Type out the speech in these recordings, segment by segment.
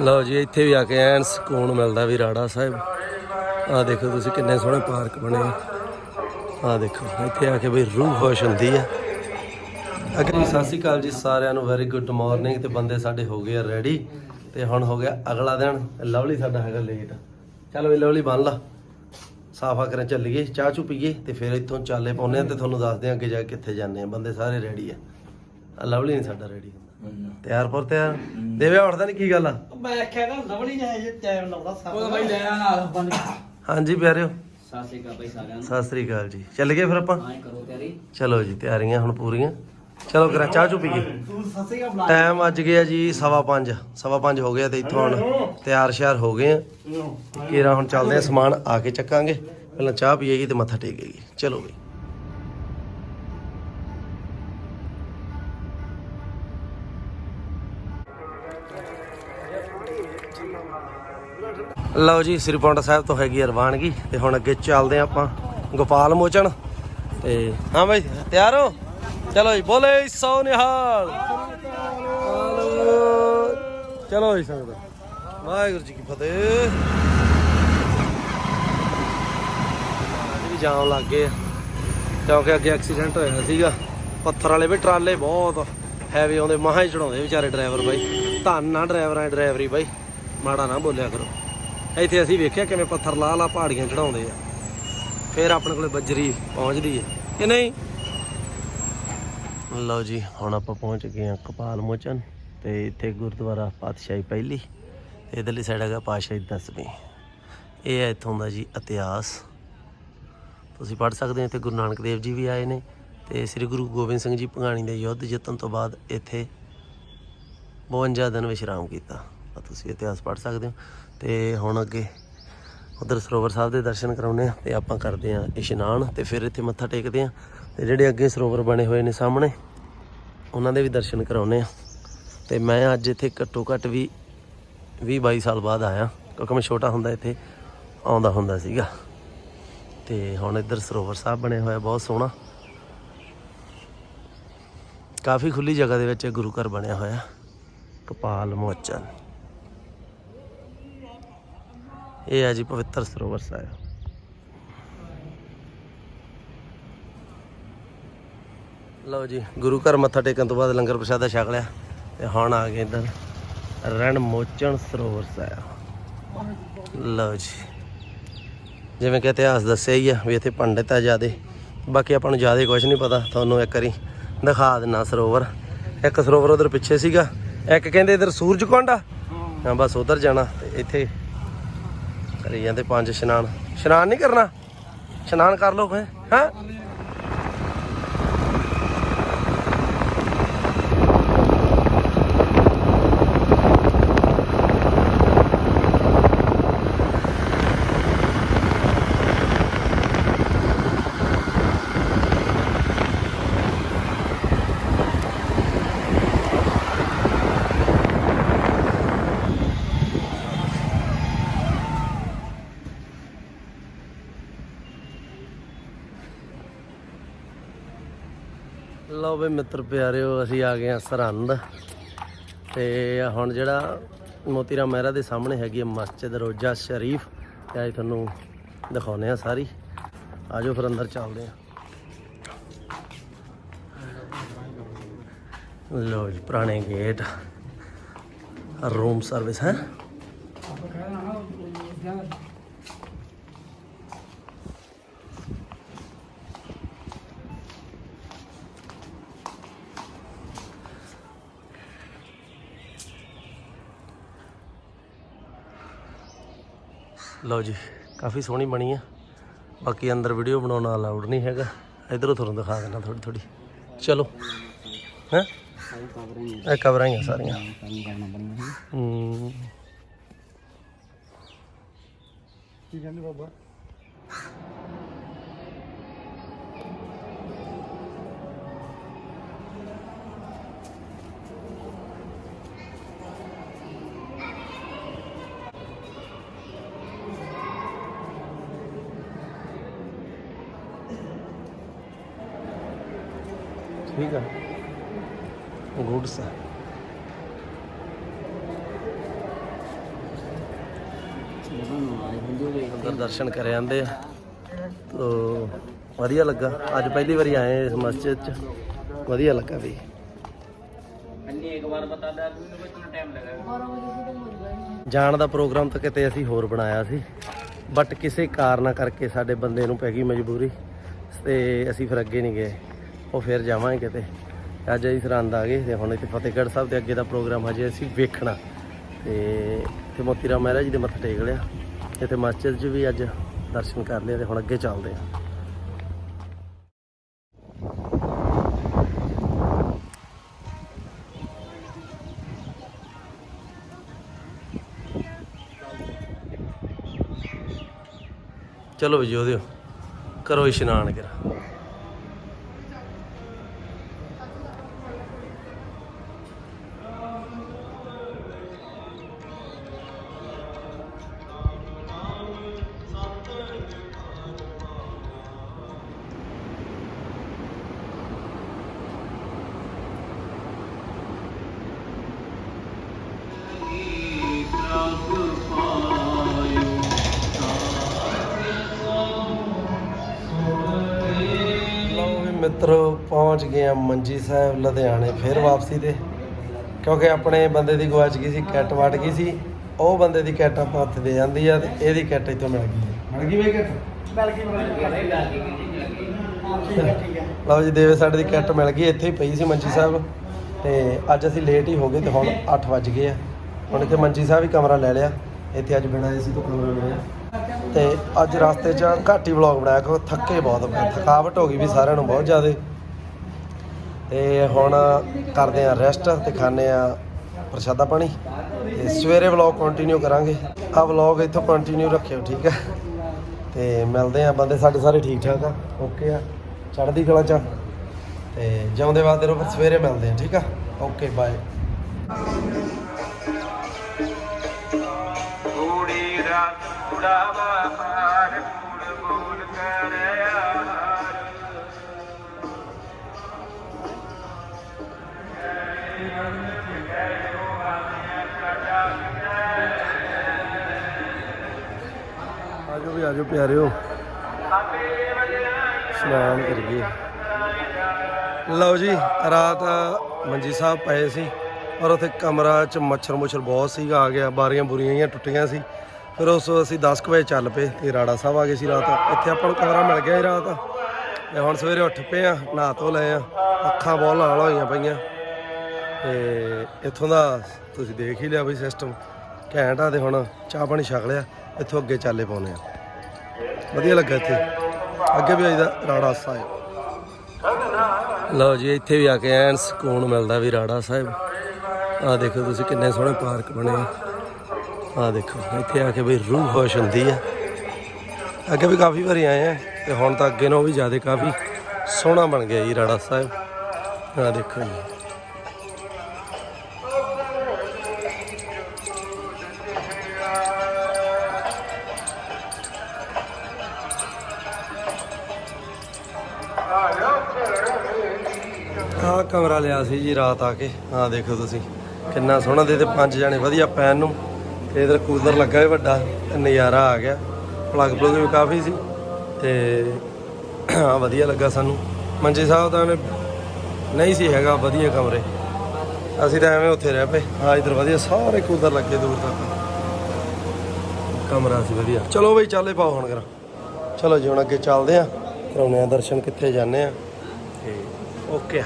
ਲਓ ਜੀ, ਇੱਥੇ ਵੀ ਆ ਕੇ ਐਨ ਸਕੂਨ ਮਿਲਦਾ ਵੀ ਰਾੜਾ ਸਾਹਿਬ। ਆ ਦੇਖੋ ਤੁਸੀਂ ਕਿੰਨੇ ਸੋਹਣੇ ਪਾਰਕ ਬਣੇ ਆ। ਆਹ ਦੇਖੋ, ਇੱਥੇ ਆ ਕੇ ਬਈ ਰੂਹ ਖੁਸ਼ ਹੁੰਦੀ ਆ। ਅਗਰ ਸਤਿ ਸ਼੍ਰੀ ਅਕਾਲ ਜੀ ਸਾਰਿਆਂ ਨੂੰ ਵੈਰੀ ਗੁੱਡ ਮਾਰਨਿੰਗ ਤੇ ਬੰਦੇ ਸਾਡੇ ਹੋ ਗਏ ਆ ਰੈਡੀ ਤੇ ਹੁਣ ਹੋ ਗਿਆ ਅਗਲਾ ਦਿਨ। ਲਵਲੀ ਸਾਡਾ ਹੈਗਾ ਲੇਟ ਚੱਲ ਵੀ ਲਵਲੀ ਬਣ ਲਾ। ਸਾਫਾ ਕਰਨ ਚੱਲੀਏ, ਚਾਹ ਚੂ ਪੀਏ ਤੇ ਫਿਰ ਇੱਥੋਂ ਚਾਲੇ ਪਾਉਨੇ ਆ ਤੇ ਤੁਹਾਨੂੰ ਦੱਸਦੇ ਆ ਅੱਗੇ ਜਾ ਕੇ ਕਿੱਥੇ ਜਾਂਦੇ ਆ। ਬੰਦੇ ਸਾਰੇ ਰੈਡੀ ਆ। ਲਵਲੀ ਨਹੀਂ ਸਾਡਾ ਰੈਡੀ ਤਿਆਰ ਪਰ ਤਿਆਰ। ਦੇਵੇ ਉੱਠਦਾ ਨਹੀਂ ਕੀ ਗੱਲ ਆ? ਮੈਂ ਆਖਿਆ ਨਾ ਲਵਲੀ ਨੇ ਇਹ ਟਾਈਮ ਲਾਉਂਦਾ ਸਾਰਾ। ਉਹ ਬਾਈ ਲੈ ਆ ਨਾਲ ਬੰਦ ਹਾਂਜੀ ਪਿਆਰਿਓ। ਸਤਿ ਸ਼੍ਰੀ ਅਕਾਲ ਬਾਈ ਸਾਰਿਆਂ ਨੂੰ। ਸਤਿ ਸ੍ਰੀ ਅਕਾਲ ਜੀ। ਚੱਲ ਗਏ ਫਿਰ ਆਪਾਂ? ਆਏ ਕਰੋ ਤਿਆਰੀ। ਚਲੋ ਜੀ ਤਿਆਰੀਆਂ ਹੁਣ ਪੂਰੀਆਂ। ਚਲੋ ਕਰਾਂ ਚਾਹ ਚੂ ਪੀਏ ਤੂੰ ਸੱਸੇਗਾ ਬੁਲਾ। ਟਾਈਮ ਅੱਜ ਗਿਆ ਜੀ ਸਵਾ ਪੰਜ। ਸਵਾ ਪੰਜ ਹੋ ਗਿਆ ਤੇ ਇੱਥੋਂ ਹੁਣ ਤਿਆਰ ਸ਼ਿਆਰ ਹੋ ਗਏ ਆ। ਕੇਰਾ ਹੁਣ ਚੱਲਦੇ ਆ ਸਮਾਨ ਆ ਕੇ ਚੱਕਾਂਗੇ। ਪਹਿਲਾਂ ਚਾਹ ਪੀਏਗੀ ਤੇ ਮੱਥਾ ਟੇਕੇਗੀ। ਚਲੋ ਬਈ। ਲਓ ਜੀ, ਸ੍ਰੀ ਪੌਂਡਾ ਸਾਹਿਬ ਤੋਂ ਹੈਗੀ ਰਵਾਨਗੀ ਤੇ ਹੁਣ ਅੱਗੇ ਚੱਲਦੇ ਆ ਆਪਾਂ ਗੋਪਾਲ ਮੋਚਨ ਤੇ ਹਾਂ ਬਾਈ, ਤਿਆਰ ਹੋ? ਚਲੋ ਜੀ, ਬੋਲੇ ਸੋ ਨਿਹਾਲ। ਚਲੋ ਜੀ, ਸੰਗਤ। ਵਾਹਿਗੁਰੂ ਜੀ ਕੀ ਫਤਿਹ। ਅੱਜ ਵੀ ਜਾਮ ਲੱਗ ਗਏ ਕਿਉਂਕਿ ਅੱਗੇ ਐਕਸੀਡੈਂਟ ਹੋਇਆ ਸੀਗਾ। ਪੱਥਰ ਵਾਲੇ ਵੀ ਟਰਾਲੇ ਬਹੁਤ ਹੈਵੀ ਆਉਂਦੇ, ਮਹਾ ਹੀ ਚੜਾਉਂਦੇ ਵਿਚਾਰੇ ਡਰਾਈਵਰ ਬਾਈ। ਧੰਨ ਨਾ ਡਰਾਈਵਰਾਂ ਦੀ ਡਰਾਈਵਰੀ ਬਾਈ। ਮਾੜਾ ਨਾ ਬੋਲਿਆ ਕਰੋ। ਇੱਥੇ ਅਸੀਂ ਵੇਖਿਆ ਕਿਵੇਂ ਪੱਥਰ ਲਾ ਲਾ ਪਹਾੜੀਆਂ ਚੜਾਉਂਦੇ ਆ। ਫਿਰ ਆਪਣੇ ਕੋਲੇ ਬੱਜਰੀ ਪਹੁੰਚਦੀ ਹੈ। ਕਿ ਨਹੀਂ? ਲਓ ਜੀ, ਹੁਣ ਆਪਾਂ ਪਹੁੰਚ ਗਏ ਹਾਂ ਕਪਾਲ ਮੋਚਨ ਤੇ ਇੱਥੇ ਗੁਰਦੁਆਰਾ ਪਾਤਸ਼ਾਹੀ ਪਹਿਲੀ। ਤੇ ਇਧਰਲੀ ਸਾਈਡ ਹੈਗਾ ਪਾਤਸ਼ਾਹੀ ਦਸਵੀਂ। ਇਹ ਹੈ ਇੱਥੋਂ ਦਾ ਜੀ ਇਤਿਹਾਸ। ਤੁਸੀਂ ਪੜ੍ਹ ਸਕਦੇ ਹੋ, ਇੱਥੇ ਗੁਰੂ ਨਾਨਕ ਦੇਵ ਜੀ ਵੀ ਆਏ ਨੇ ਤੇ ਸ੍ਰੀ ਗੁਰੂ ਗੋਬਿੰਦ ਸਿੰਘ ਜੀ ਭਗਾਣੀ ਦੇ ਯੁੱਧ ਜਿੱਤਣ ਤੋਂ ਬਾਅਦ ਇੱਥੇ 52 ਦਿਨ ਵਿਸ਼ਰਾਮ ਕੀਤਾ। ਤੁਸੀਂ ਇਤਿਹਾਸ ਪੜ੍ਹ ਸਕਦੇ ਹੋ। ਤੇ ਹੁਣ ਅੱਗੇ ਉਧਰ ਸਰੋਵਰ ਸਾਹਿਬ ਦੇ ਦਰਸ਼ਨ ਕਰਾਉਨੇ ਆ ਤੇ ਆਪਾਂ ਕਰਦੇ ਆ ਇਸ਼ਨਾਨ ਤੇ ਫਿਰ ਇੱਥੇ ਮੱਥਾ ਟੇਕਦੇ ਆ ਤੇ ਜਿਹੜੇ ਅੱਗੇ ਸਰੋਵਰ ਬਣੇ ਹੋਏ ਨੇ ਸਾਹਮਣੇ, ਉਹਨਾਂ ਦੇ ਵੀ ਦਰਸ਼ਨ ਕਰਾਉਨੇ ਆ ਤੇ ਮੈਂ ਅੱਜ ਇੱਥੇ ਘੱਟੋ ਘੱਟ ਵੀ 20 22 ਸਾਲ ਬਾਅਦ ਆਇਆ। ਕਿਉਂਕਿ ਮੈਂ ਛੋਟਾ ਹੁੰਦਾ ਇੱਥੇ, ਆਉਂਦਾ ਹੁੰਦਾ ਸੀਗਾ। ਤੇ ਹੁਣ ਇੱਧਰ ਸਰੋਵਰ ਸਾਹਿਬ ਬਣਿਆ ਹੋਇਆ, ਬਹੁਤ ਸੋਹਣਾ। ਕਾਫੀ ਖੁੱਲੀ ਜਗ੍ਹਾ ਦੇ ਵਿੱਚ ਗੁਰੂ ਘਰ ਬਣਿਆ ਹੋਇਆ। ਕਪਾਲ ਮੋਚਨ। ਇਹ ਹੈ ਜੀ ਪਵਿੱਤਰ ਸਰੋਵਰ ਸਾਹਿਬ। ਲਓ ਜੀ, ਗੁਰੂ ਘਰ ਮੱਥਾ ਟੇਕਣ ਤੋਂ ਬਾਅਦ ਲੰਗਰ ਪ੍ਰਸ਼ਾਦਾ ਛਕ ਲਿਆ ਤੇ ਹੁਣ ਆ ਗਏ ਇੱਧਰ ਰਣ ਮੋਚਨ ਸਰੋਵਰ ਸਾਹਿਬ। ਲਓ ਜੀ, ਜਿਵੇਂ ਕਿ ਇਤਿਹਾਸ ਦੱਸਿਆ ਹੀ ਆ ਵੀ ਇੱਥੇ ਪੰਡਿਤ ਆ ਜਿਆਦੇ। ਬਾਕੀ ਆਪਾਂ ਨੂੰ ਜਿਆਦੇ ਕੁਝ ਨਹੀਂ ਪਤਾ, ਤੁਹਾਨੂੰ ਇੱਕ ਵਾਰੀ ਦਿਖਾ ਦਿੰਨਾ ਸਰੋਵਰ। ਇੱਕ ਸਰੋਵਰ ਉਧਰ ਪਿੱਛੇ ਸੀਗਾ, ਇੱਕ ਕਹਿੰਦੇ ਇਧਰ ਸੂਰਜ ਕੁੰਡ। ਆ ਹਾਂ, ਬਸ ਉਧਰ ਜਾਣਾ ਤੇ ਇੱਥੇ ਕਰੀ ਜਾਂਦੇ ਪੰਜ ਇਸ਼ਨਾਨ। ਇਸ਼ਨਾਨ ਨਹੀਂ ਕਰਨਾ। ਇਸ਼ਨਾਨ ਕਰ ਲਓ ਹੈ ਹਾਂ? ਲਓ ਵੀ ਮਿੱਤਰ ਪਿਆਰਿਓ, ਅਸੀਂ ਆ ਗਏ ਆ ਸਰਹੰਦ। ਤੇ ਹੁਣ ਜਿਹੜਾ ਮੋਤੀ ਰਾਮ ਮਹਿਰਾ ਦੇ ਸਾਹਮਣੇ ਹੈਗੀ ਹੈ ਮਸਜਿਦ ਰੋਜ਼ਾ ਸ਼ਰੀਫ, ਤੇ ਅੱਜ ਤੁਹਾਨੂੰ ਦਿਖਾਉਨੇ ਆ ਸਾਰੀ। ਆਜੋ ਫਿਰ ਅੰਦਰ ਚੱਲਦੇ ਆ ਲਓ ਜੀ, ਪੁਰਾਣੇ ਗੇਟ। ਰੂਮ ਸਰਵਿਸ ਹੈ? ਲਓ ਜੀ, ਕਾਫੀ ਸੋਹਣੀ ਬਣੀ ਆ। ਬਾਕੀ ਅੰਦਰ ਵੀਡੀਓ ਬਣਾਉਣਾ ਅਲਾਉਡ ਨਹੀਂ ਹੈਗਾ। ਇਧਰੋਂ ਤੁਹਾਨੂੰ ਦਿਖਾ ਦੇਣਾ ਥੋੜੀ ਥੋੜੀ ਚਲੋ, ਹੈ? ਇਹ ਕਵਰਾਂ ਹੀ ਆ ਸਾਰੀਆਂ। ਹੂੰ। ਕੀ ਕਹਿੰਦੇ ਬਾਬਾ? ਠੀਕ ਆ। Good sir. ਅੰਦਰ ਦਰਸ਼ਨ ਕਰ ਜਾਂਦੇ ਆ। ਤੋ ਵਧੀਆ ਲੱਗਾ। ਅੱਜ ਪਹਿਲੀ ਵਾਰੀ ਆਏ ਇਸ ਮਸਜਿਦ ਚ। ਵਧੀਆ ਲੱਗਾ ਵੀ। ਜਾਣ ਦਾ ਪ੍ਰੋਗਰਾਮ ਤਾਂ ਕਿਤੇ ਅਸੀਂ ਹੋਰ ਬਣਾਇਆ ਸੀ। ਬਟ ਕਿਸੇ ਕਾਰਨ ਕਰਕੇ ਸਾਡੇ ਬੰਦੇ ਨੂੰ ਪੈ ਗਈ ਮਜਬੂਰੀ। ਤੇ ਅਸੀਂ ਫਿਰ ਅੱਗੇ ਨਹੀਂ ਗਏ। ਉਹ ਫਿਰ ਜਾਵਾਂਗੇ ਕਿਤੇ। ਅੱਜ ਅਸੀਂ ਸਰਹੰਦ ਆ ਗਏ ਤੇ ਹੁਣ ਇੱਥੇ ਫਤਿਹਗੜ੍ਹ ਸਾਹਿਬ ਦੇ ਅੱਗੇ ਦਾ ਪ੍ਰੋਗਰਾਮ ਹਜੇ ਅਸੀਂ ਵੇਖਣਾ। ਤੇ ਇੱਥੇ ਮੋਤੀ ਰਾਮ ਮਹਾਰਾਜ ਜੀ ਦੇ ਮੱਥਾ ਟੇਕ ਲਿਆ। ਇੱਥੇ ਮਸਜਿਦ 'ਚ ਵੀ ਅੱਜ ਦਰਸ਼ਨ ਕਰ ਲਿਆ ਤੇ ਹੁਣ ਅੱਗੇ ਚੱਲਦੇ ਆ। ਚਲੋ ਵੀ ਦਿਓ ਕਰੋ ਇਸ਼ਨਾਨ ਕਰਾ। ਮਿੱਤਰੋ ਪਹੁੰਚ ਗਏ ਆ ਮੰਜੀ ਸਾਹਿਬ ਲੁਧਿਆਣੇ ਫਿਰ ਵਾਪਸੀ ਤੇ। ਕਿਉਂਕਿ ਆਪਣੇ ਬੰਦੇ ਦੀ ਗਵਾਚ ਗਈ ਸੀ ਕਿੱਟ ਵਟ ਗਈ ਸੀ ਉਹ ਬੰਦੇ ਦੀ ਕਿੱਟ ਆਪਾਂ ਉੱਥੇ ਦੇ ਜਾਂਦੀ ਆ ਤੇ ਇਹਦੀ ਕਿੱਟ ਇੱਥੋਂ ਮਿਲ ਗਈ। ਹੈ। ਮਿਲ ਗਈ ਵੇ ਕਿੱਟ? ਮਿਲ ਗਈ ਮਿਲ ਗਈ। ਹਾਂ ਠੀਕ ਹੈ ਠੀਕ ਹੈ ਲਓ ਜੀ ਦੇਵੇ ਸਾਡੇ ਦੀ ਕਿੱਟ ਮਿਲ ਗਈ ਇੱਥੇ ਹੀ ਪਈ ਸੀ ਮੰਜੀ ਸਾਹਿਬ। ਤੇ ਅੱਜ ਅਸੀਂ ਲੇਟ ਹੀ ਹੋ ਗਏ ਤੇ ਹੁਣ 8 ਵੱਜ ਗਏ ਆ। ਹੁਣ ਇੱਥੇ ਮੰਜੀ ਸਾਹਿਬ ਹੀ ਕਮਰਾ ਲੈ ਲਿਆ। ਇੱਥੇ ਅੱਜ ਬਿਨਾਂ ਏਸੀ ਤੋਂ ਕਮਰਾ ਮਿਲਿਆ। ਤੇ ਅੱਜ ਰਸਤੇ 'ਚ ਘਾਟੀ ਹੀ ਵਲੌਗ ਬਣਾਇਆ, ਕਿਉਂਕਿ ਥੱਕੇ ਬਹੁਤ ਪਏ ਥਕਾਵਟ ਹੋ ਗਈ ਵੀ ਸਾਰਿਆਂ ਨੂੰ ਬਹੁਤ ਜ਼ਿਆਦਾ। ਤੇ ਹੁਣ ਕਰਦੇ ਆ ਰੈਸਟ ਤੇ ਖਾਣੇ ਆ ਪ੍ਰਸ਼ਾਦਾ ਪਾਣੀ ਤੇ ਸਵੇਰੇ ਵਲੌਗ ਕੰਟੀਨਿਊ ਕਰਾਂਗੇ। ਆ ਵਲੌਗ ਇੱਥੋਂ ਕੰਟੀਨਿਊ ਰੱਖਿਓ, ਠੀਕ ਹੈ ਤੇ ਮਿਲਦੇ ਆ ਬੰਦੇ ਸਾਡੇ ਸਾਰੇ ਠੀਕ ਠਾਕ ਆ ਓਕੇ ਆ, ਚੜ੍ਹਦੀ ਕਲਾ ਚ ਆ। ਤੇ ਜਿਉਂਦੇ ਵਾਦੇ ਰਹੋ ਫਿਰ ਸਵੇਰੇ ਮਿਲਦੇ ਆ ਠੀਕ ਆ? ਓਕੇ ਬਾਏ ਆਜੋ ਵੀ ਪਿਆਰਿਓ ਇਸ਼ਨਾਨ ਕਰੀਏ ਲਓ ਜੀ, ਰਾਤ ਮੰਜੀ ਸਾਹਿਬ ਪਏ ਸੀ ਔਰ ਉੱਥੇ ਕਮਰਾ ਚ ਮੱਛਰ ਮੁੱਛਰ ਬਹੁਤ ਸੀਗਾ, ਆ ਗਿਆ, ਬਾਰੀਆਂ ਬੁਰੀਆਂ ਜਿਹੀਆਂ ਟੁੱਟੀਆਂ ਸੀ। ਫਿਰ ਉਸ ਅਸੀਂ 10 ਕੁ ਵਜੇ ਚੱਲ ਪਏ ਤੇ ਰਾੜਾ ਸਾਹਿਬ ਆ ਗਏ ਸੀ ਰਾਤ। ਇੱਥੇ ਆਪਾਂ ਨੂੰ ਕਮਰਾ ਮਿਲ ਗਿਆ ਸੀ ਰਾਤ। ਤੇ ਹੁਣ ਸਵੇਰੇ ਉੱਠ ਪਏ ਆ ਨਹਾ ਧੋ ਲਏ ਆ, ਅੱਖਾਂ ਬਹੁਤ ਲਾਲ ਹੋਈਆਂ ਪਈਆਂ। ਤੇ ਇੱਥੋਂ ਦਾ ਤੁਸੀਂ ਦੇਖ ਹੀ ਲਿਆ ਬਈ ਸਿਸਟਮ ਘੈਂਟ ਆ ਤੇ ਹੁਣ ਚਾਹ ਪਾਣੀ ਛਕ ਲਿਆ, ਇੱਥੋਂ ਅੱਗੇ ਚੱਲੇ ਪਾਉਨੇ ਆ। ਵਧੀਆ ਲੱਗਾ ਇੱਥੇ। ਅੱਗੇ ਵੀ ਆਈਦਾ ਰਾੜਾ ਸਾਹਿਬ। ਲਓ ਜੀ, ਇੱਥੇ ਵੀ ਆ ਕੇ ਐਨ ਸਕੂਨ ਮਿਲਦਾ ਵੀ ਰਾੜਾ ਸਾਹਿਬ। ਆ ਦੇਖੋ ਤੁਸੀਂ ਕਿੰਨੇ ਸੋਹਣੇ ਪਾਰਕ ਬਣੇ। ਆ ਦੇਖੋ, ਇੱਥੇ ਆ ਕੇ ਵੀ ਰੂਹ ਖੁਸ਼ ਹੁੰਦੀ ਆ। ਅੱਗੇ ਵੀ ਕਾਫੀ ਵਾਰੀ ਆਏ ਆ ਤੇ ਹੁਣ ਤਾਂ ਅੱਗੇ ਨਾਲੋਂ ਵੀ ਜ਼ਿਆਦਾ ਕਾਫੀ ਸੋਹਣਾ ਬਣ ਗਿਆ ਜੀ ਰਾੜਾ ਸਾਹਿਬ। ਆ ਦੇਖੋ ਜੀ। ਕਮਰਾ ਲਿਆ ਸੀ ਜੀ ਰਾਤ ਆ ਕੇ। ਹਾਂ ਦੇਖੋ ਤੁਸੀਂ, ਕਿੰਨਾ ਸੋਹਣਾ ਦੇ ਤੇ ਪੰਜ ਜਾਣੇ ਵਧੀਆ ਪੈਣ ਨੂੰ। ਤੇ ਇਧਰ ਕੂਲਰ ਲੱਗਾ ਹੈ ਵੱਡਾ, ਤੇ ਨਜ਼ਾਰਾ ਆ ਗਿਆ। ਪਲੱਗ ਪਲੁੱਗ ਵੀ ਕਾਫੀ ਸੀ, ਤੇ ਹਾਂ ਵਧੀਆ ਲੱਗਾ ਸਾਨੂੰ। ਮੰਜੀ ਸਾਹਿਬ ਤਾਂ ਐਵੇਂ ਨਹੀਂ ਸੀ ਹੈਗਾ, ਵਧੀਆ ਕਮਰੇ। ਅਸੀਂ ਤਾਂ ਐਵੇਂ ਉੱਥੇ ਰਹਿ ਪਏ। ਹਾਂ ਇਧਰ ਵਧੀਆ, ਸਾਰੇ ਕੂਲਰ ਲੱਗੇ ਦੂਰ ਤੱਕ। ਕਮਰਾ ਸੀ ਵਧੀਆ। ਚਲੋ ਬਈ, ਚਾਲੇ ਪਾਓ ਹੁਣ ਕਰਾਂ ਚਲੋ ਜੀ, ਹੁਣ ਅੱਗੇ ਚੱਲਦੇ ਆ ਕਰਾਉਣੇ ਆ ਦਰਸ਼ਨ, ਕਿੱਥੇ ਜਾਂਦੇ ਆ ਤੇ ਓਕੇ ਆ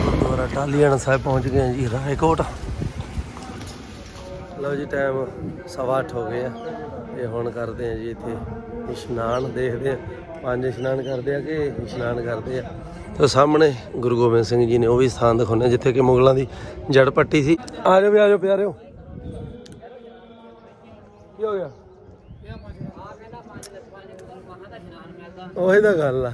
ਗੁਰਦੁਆਰਾ ਟਾਲੀਆਣਾ ਸਾਹਿਬ ਪਹੁੰਚ ਗਏ ਹਾਂ ਜੀ, ਰਾਏਕੋਟ। ਲਓ ਜੀ ਟਾਈਮ ਸਵਾ ਅੱਠ ਹੋ ਗਏ ਆ। ਤੇ ਹੁਣ ਕਰਦੇ ਆ ਜੀ ਇੱਥੇ ਇਸ਼ਨਾਨ, ਦੇਖਦੇ ਆ ਪੰਜ ਇਸ਼ਨਾਨ ਕਰਦੇ ਆ ਕਿ ਇਸ਼ਨਾਨ ਕਰਦੇ ਆ? ਤੇ ਸਾਹਮਣੇ ਗੁਰੂ ਗੋਬਿੰਦ ਸਿੰਘ ਜੀ ਨੇ ਉਹ ਵੀ ਸਥਾਨ ਦਿਖਾਉਂਦੇ ਆ, ਜਿੱਥੇ ਕਿ ਮੁਗਲਾਂ ਦੀ ਜੜ ਪੱਟੀ ਸੀ। ਆ ਜਾਓ ਵੀ, ਆ ਜਾਓ ਪਿਆਰਿਓ। ਕੀ ਹੋ ਗਿਆ? ਉਹੀ ਤਾਂ ਗੱਲ ਆ।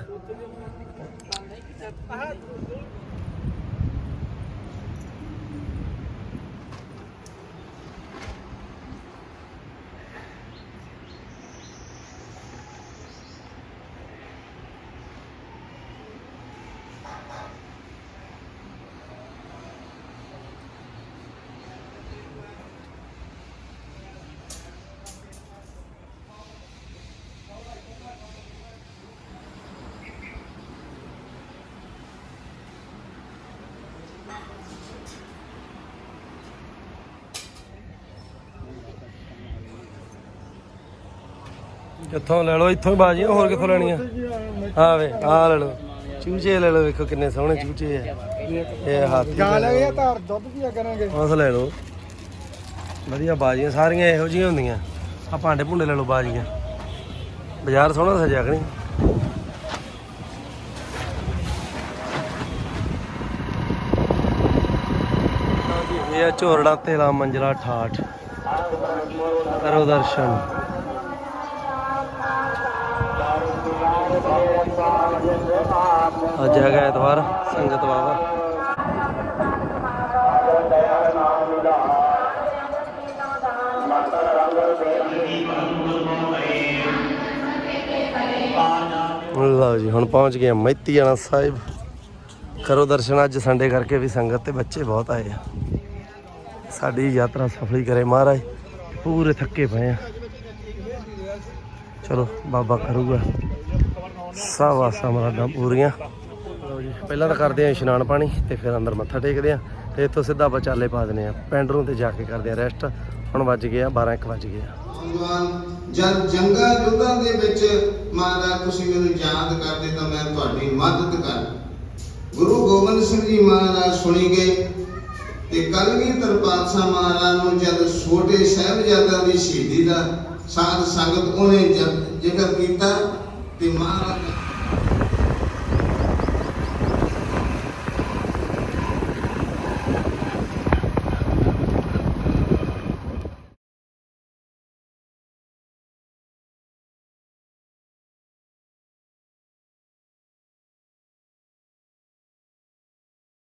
ਕਿੱਥੋਂ ਲੈ ਲਓ ਇੱਥੋਂ ਹੀ ਬਾਜੀਆਂ ਹੋਰ ਕਿੱਥੋਂ ਲੈਣੀਆਂ? ਆ ਵੇ ਆ ਲੈ ਲਓ। ਚੂਚੇ ਲੈ ਲਓ ਵੇਖੋ ਕਿੰਨੇ ਸੋਹਣੇ ਚੂਚੇ ਆ। ਇਹ ਹਾਥੀ ਗਾ ਲੈ ਲੈ। ਗਿਆ ਧਾਰ ਦੁੱਧ ਵੀ ਕਰਾਂਗੇ? ਉਸ ਲੈ ਲਓ। ਵਧੀਆ ਬਾਜੀਆਂ ਸਾਰੀਆਂ ਇਹੋ ਜਿਹੀਆਂ ਹੁੰਦੀਆਂ। ਆ ਭਾਂਡੇ ਭੁੰਡੇ ਲੈ ਲਓ ਬਾਜੀਆਂ। ਬਾਜ਼ਾਰ ਸੋਹਣਾ ਸਜਿਆ ਕਣੀ ਇਹ ਆ ਝੋਰੜਾ ਤੇਲਾ ਮੰਜਰਾ ਠਾਠ। ਕਰੋ ਦਰਸ਼ਨ। ਅੱਜ ਹੈਗਾ ਐਤਵਾਰ, ਸੰਗਤ ਬਾਬਾ। ਲਓ ਜੀ, ਹੁਣ ਪਹੁੰਚ ਗਏ ਹਾਂ ਮਹਿਤੀਆਣਾ ਸਾਹਿਬ। ਕਰੋ ਦਰਸ਼ਨ, ਅੱਜ ਸੰਡੇ ਕਰਕੇ ਵੀ ਸੰਗਤ ਤੇ ਬੱਚੇ ਬਹੁਤ ਆਏ ਆ। ਸਾਡੀ ਯਾਤਰਾ ਸਫਲੀ ਕਰੇ ਮਹਾਰਾਜ, ਪੂਰੇ ਥੱਕੇ ਪਏ ਆ। ਚਲੋ, ਬਾਬਾ ਕਰੂਗਾ। ਸਭ ਆਸਾਂ ਪੂਰੀਆਂ। ਲਓ ਜੀ, ਪਹਿਲਾਂ ਤਾਂ ਕਰਦੇ ਆ ਇਸ਼ਨਾਨ ਪਾਣੀ ਤੇ ਫਿਰ ਅੰਦਰ ਮੱਥਾ ਟੇਕਦੇ ਆ ਤੇ ਇੱਥੋਂ ਸਿੱਧਾ ਬਚਾਲੇ ਪਾ ਦਿੰਦੇ ਆ। ਪਿੰਡ ਤੇ ਜਾ ਕੇ ਕਰਦੇ ਆ ਰੈਸਟ ਹੁਣ ਵੱਜ ਗਏ 12 1 ਵੱਜ ਗਏ ਜਦ ਜੰਗਾਂ ਯੁੱਧਾਂ ਦੇ ਵਿੱਚ ਮਹਾਰਾਜ ਤੁਸੀਂ ਮੈਨੂੰ ਯਾਦ ਕਰਦੇ ਤਾਂ ਮੈਂ ਤੁਹਾਡੀ ਮਦਦ ਕਰ। ਗੁਰੂ ਗੋਬਿੰਦ ਸਿੰਘ ਜੀ ਮਹਾਰਾਜ ਸੁਣੀ ਗਏ ਤੇ ਕਲਗੀਧਰ ਪਾਤਸ਼ਾਹ ਮਹਾਰਾਜ ਨੂੰ ਜਦ ਛੋਟੇ ਸਾਹਿਬਜ਼ਾਦਿਆਂ ਦੀ ਸ਼ਹੀਦੀ ਦਾ ਸਾਧ ਸੰਗਤ ਉਹਨੇ ਜ਼ਿਕਰ ਕੀਤਾ ਤੇ ਮਹਾਰਾਜ